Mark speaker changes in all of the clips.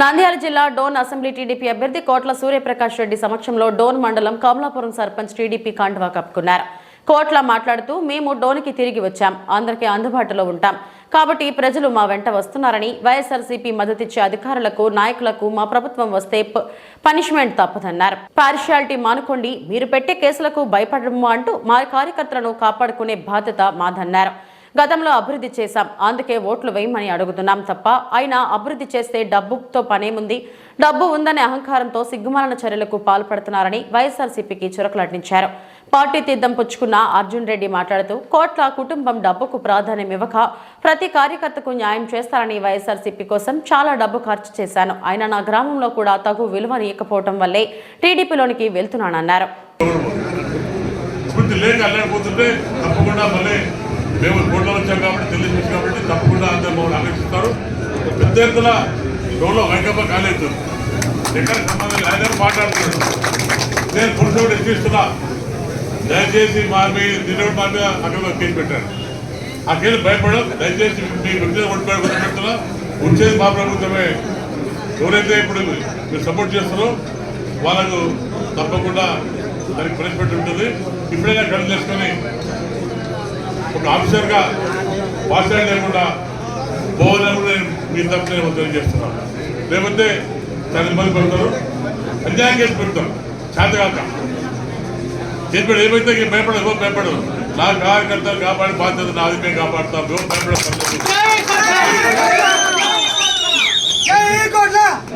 Speaker 1: నంద్యాల జిల్లా Dhone assembly TDP అభ్యర్థి కోట్ల సూర్యప్రకాష్ రెడ్డి సమక్షంలో డోన్ మండలం కమలాపురం సర్పంచ్ టీడీపీ కాండ్వా కప్పుకున్నారు. కోట్ల మాట్లాడుతూ మేము డోన్కి తిరిగి వచ్చాం. అందరికీ అందుబాటులో ఉంటాం. కాబట్టి ప్రజలు మా వెంట వస్తున్నారని వైఎస్ఆర్సీపీ మద్దతిచ్చే అధికారులకు నాయకులకు మా ప్రభుత్వం వస్తే పనిష్మెంట్ తప్పదన్నారు. పార్షియాలిటీ మానుకోండి. మీరు పెట్టే కేసులకు భయపడము అంటూ మా కార్యకర్తలను కాపాడుకునే బాధ్యత మాదన్నారు. గతంలో అభివృద్ధి చేశాం. అందుకే ఓట్లు వేయమని అడుగుతున్నాం తప్ప ఆయన అభివృద్ధి చేస్తే డబ్బుతో పనేముంది డబ్బు ఉందనే అహంకారంతో సిగ్గుమాలన చర్యలకు పాల్పడుతున్నారని వైఎస్ఆర్సీపీకి చురకలటించారు పార్టీ తీర్థం పుచ్చుకున్న అర్జున్ రెడ్డి మాట్లాడుతూ కోట్ల కుటుంబం డబ్బుకు ప్రాధాన్యం ఇవ్వక ప్రతి కార్యకర్తకు న్యాయం చేస్తారని వైఎస్ఆర్సీపీ కోసం చాలా డబ్బు ఖర్చు చేశాను. ఆయన నా గ్రామంలో కూడా తగు విలువనియకపోవటం వల్లే టీడీపీలోనికి వెళ్తున్నానన్నారు.
Speaker 2: మేము గోడలో వచ్చాం కాబట్టి తెలియజేసి కాబట్టి తప్పకుండా అందరూ మమ్మల్ని ఆకర్షిస్తారు. పెద్ద ఎత్తున డోలో వైకప్ప కాలేదు ఎక్కడ సంబంధం లేదని మాట్లాడుతున్నాడు. నేను పురుషుడు ఎక్కిస్తున్నా. దయచేసి మా మీ నిలబడి మా మీద అక్కడ కేసు పెట్టారు. ఆ కేసు భయపడడం దయచేసి మీ వ్యక్తిగా ఓడిపోయి పెడుతున్నా. వచ్చేది మా ప్రభుత్వమే. ఎవరైతే ఇప్పుడు మీరు సపోర్ట్ చేస్తారో వాళ్ళకు తప్పకుండా దానికి పనిష్మెంట్ ఉంటుంది. ఇప్పుడైనా కళ్ళు చేసుకొని ఒక ఆఫీసర్గా పాస్టాండ్ లేకుండా పోవాలని నేను మీ తరఫున నేను చేస్తున్నాను. లేకపోతే చాలా ఇబ్బంది పెడతారు అన్యాయం చేసి పెడతారు. చేతగాక. కేసు ఏమైతే భయపడదు ఎవరు భయపడదు నా కార్యకర్తలు కాపాడి బాధ్యత నాది మేము కాపాడుతాం ఎవరు భయపడదు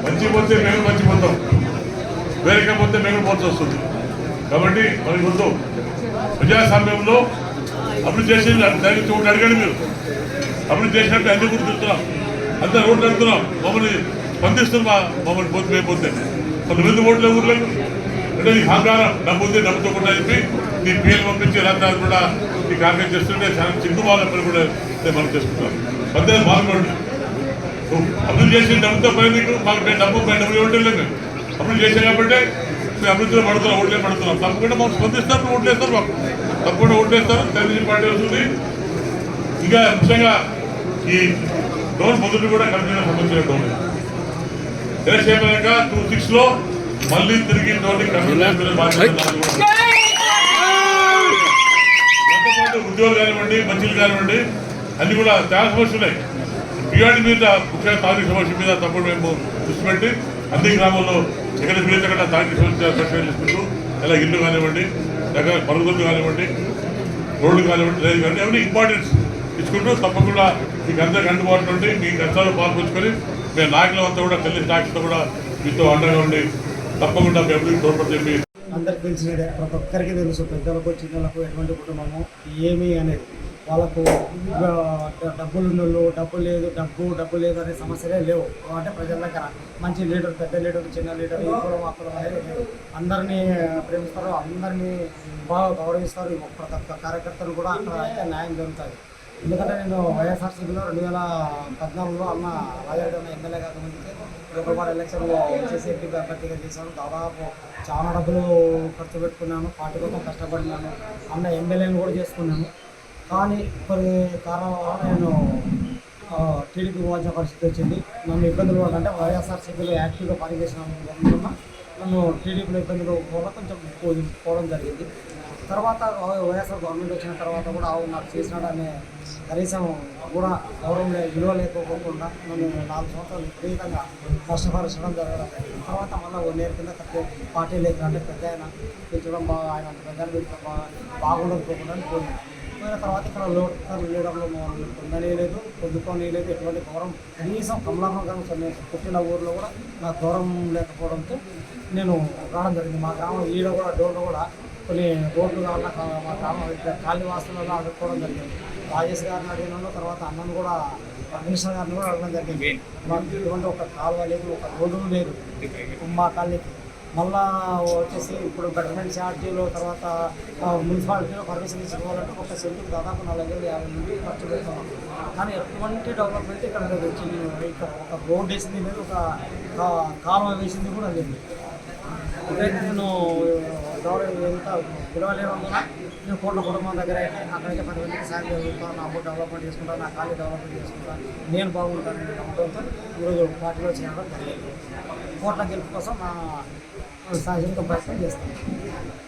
Speaker 2: మంచి పోతే మేము మంచి పోతాం. వేరేకపోతే మేము పోల్సి వస్తుంది. కాబట్టి మనకు ముందు ప్రజాస్వామ్యంలో అభివృద్ధి చేసింది దానికి ఒకటి అడగండి మీరు. అభివృద్ధి చేసినట్టు అన్ని గుర్తున్నాం అంత రోడ్లు అడుగుతున్నాం. మమ్మల్ని స్పందిస్తున్నా మమ్మల్ని పోతే మేము పోతే. కొంతమంది ఓట్లు ఊర్లేదు అంటే నీకు అహంకారం డబ్బు ఉంది డబ్బుతో కూడా చెప్పి నీ పేర్లు పంపించి రాత్రి కూడా నీకు ఆగ్రహం చేస్తుంటే చాలా చిన్న వాళ్ళ కూడా మనం చేసుకుంటాం. పద్దెనిమిది బాగుపడి అభివృద్ధి చేసిన డబ్బుతో పని నీకు మాకు మేము డబ్బు మేము డబ్బులు ఇవ్వటం లేదు అభివృద్ధి చేసాం కాబట్టి మేము అభివృద్ధిలో పడుతున్నాం ఓట్లే పడుతున్నాం. తప్పకుండా మాకు స్పందిస్తారు ఓట్లేస్తారు మాకు. తప్పకుండా ఓట్లేస్తారు తెలుగుదేశం పార్టీ వస్తుంది. ఇంకా ముఖ్యంగా ఈ డోన్ మొదటి కూడా కంపెనీ సంబంధించిన డోన్ ఎలక్షన్ టూ సిక్స్లో మళ్ళీ తిరిగి డోన్ కంపెనీ బాధ్యత నాది కూడా. దాంతో పాటు ఉద్యోగులు కానివ్వండి మంచిలు కానివ్వండి అన్ని కూడా చాలా సమస్యలు ఉన్నాయి. మీద ముఖ్యంగా తారీఖు సమస్య మీద తప్పుడు మేము దృష్టి పెట్టి అన్ని గ్రామాల్లో ఎక్కడ వీలైతే అక్కడ తారీఖు సమస్య ఇలా ఇల్లు కానివ్వండి దగ్గర మరుగుదొడ్లు కానివ్వండి రోడ్లు కానివ్వండి రైలు కానివ్వండి అవన్నీ ఇంపార్టెన్స్ ఇచ్చుకుంటూ తప్పకుండా మీకు అందరికీ అందుబాటులో ఉండి మీ కష్టాలు పాల్పంచుకొని మేము నాయకులు అంతా కూడా తెలిసి నాయకులతో కూడా మీతో అండగా ఉండి తప్పకుండా మీ అభివృద్ధి తోడ్పడి చెప్పి
Speaker 3: అందరికి తెలిసినదే ప్రతి ఒక్కరికి తెలుసు పెద్దలకు చిన్నలకు ఎటువంటి కుటుంబము ఏమి అనేది. వాళ్ళకు డబ్బులు ఉన్నోళ్ళు డబ్బు లేదు డబ్బు డబ్బు లేదు అనే సమస్యలే లేవు. అంటే ప్రజల దగ్గర మంచి లీడర్ పెద్ద లీడర్ చిన్న లీడర్ ఈ కులం ఆ కులం అనేది లేదు. అందరినీ ప్రేమిస్తారు అందరినీ బాగా గౌరవిస్తారు ప్రతి ఒక్క కార్యకర్తలు కూడా అక్కడ అయితే న్యాయం జరుగుతుంది. ఎందుకంటే నేను వైఎస్ఆర్సీపీలో రెండు వేల పద్నాలుగులో అన్న రాజారెడ్డి అన్న ఎమ్మెల్యే కాకముందుకే లోకపాల ఎలక్షన్లో వచ్చేసి ఎంపీ అభ్యర్థిగా చేశాను దాదాపు చాలా డబ్బులు ఖర్చు పెట్టుకున్నాను పార్టీ కోసం కష్టపడినాను అన్న ఎమ్మెల్యేని కూడా చేసుకున్నాను. కానీ కొన్ని కారణాల వల్ల నేను టీడీపీ పోవాల్సిన పరిస్థితి వచ్చింది. నన్ను ఇబ్బందులు అంటే వైఎస్ఆర్సీపీలో యాక్టివ్గా పనిచేసిన నన్ను టీడీపీలో ఇబ్బందులు వల్ల కొంచెం పోవడం జరిగింది. తర్వాత వైఎస్ఆర్ గవర్నమెంట్ వచ్చిన తర్వాత కూడా అవును నాకు చేసినాడనే కనీసం కూడా గౌరవం విలువ లేకపోకుండా నన్ను నాలుగు సంవత్సరాలు విపరీతంగా కష్టపరచడం జరగడం తర్వాత మళ్ళీ వన్ ఇయర్ కింద పార్టీ లేకుండా అంటే పెద్ద ఆయన పెంచడం బాగా ఆయన అంత పెద్ద ఆయన బాగా బాగుండకపోకుండా పోయింది పోయిన తర్వాత ఇక్కడ లోటర్ లీడర్లో పొందని లేదు పొద్దుకొని లేదు ఎటువంటి గౌరవం కనీసం కమలాపురం నేను పుట్టిన ఊర్లో కూడా నాకు దూరం లేకపోవడంతో నేను రావడం జరిగింది. మా గ్రామం ఈడ కూడా డోర్లో కూడా కొన్ని రోడ్లు కావాలన్నా మా గ్రామం ఇక్కడ వాసులలో అడుక్కోవడం జరిగింది. రాజేష్ గారిని అడిగినాను తర్వాత అన్నను కూడా మినిస్టర్ గారిని కూడా అడగడం జరిగింది. మాకు ఎటువంటి ఒక కాలువ లేదు ఒక రోడ్డు లేదు. మా కాలనీకి మళ్ళా వచ్చేసి ఇప్పుడు గవర్నమెంట్ ఛార్జీలు తర్వాత మున్సిపాలిటీలో పర్మిషన్ తీసుకోవాలంటే ఒక సెంటుకు దాదాపు నలభై వేలు యాభై నుండి ఖర్చు పెడతాం. కానీ ఎటువంటి డెవలప్మెంట్ ఇక్కడ వచ్చి ఇక్కడ ఒక రోడ్ వేసింది లేదు ఒక కాలువ వేసింది కూడా లేదు. ఇదైతే నేను గవర్నమెంట్ ఎంత పిలవలేనందున నేను కోట్ల కుటుంబం దగ్గర అయితే అక్కడికి పది మందికి సాయం జరుగుతాను నా బుడ్ డెవలప్మెంట్ చేసుకుంటాను నా ఖాళీ డెవలప్మెంట్ చేసుకుంటాను నేను బాగుంటాను అనే నమ్మకంతో ఈరోజు పార్టీలో చేయడం జరిగింది. కోట్ల గెలుపు కోసం నా సహజంగా ప్రయత్నం చేస్తాను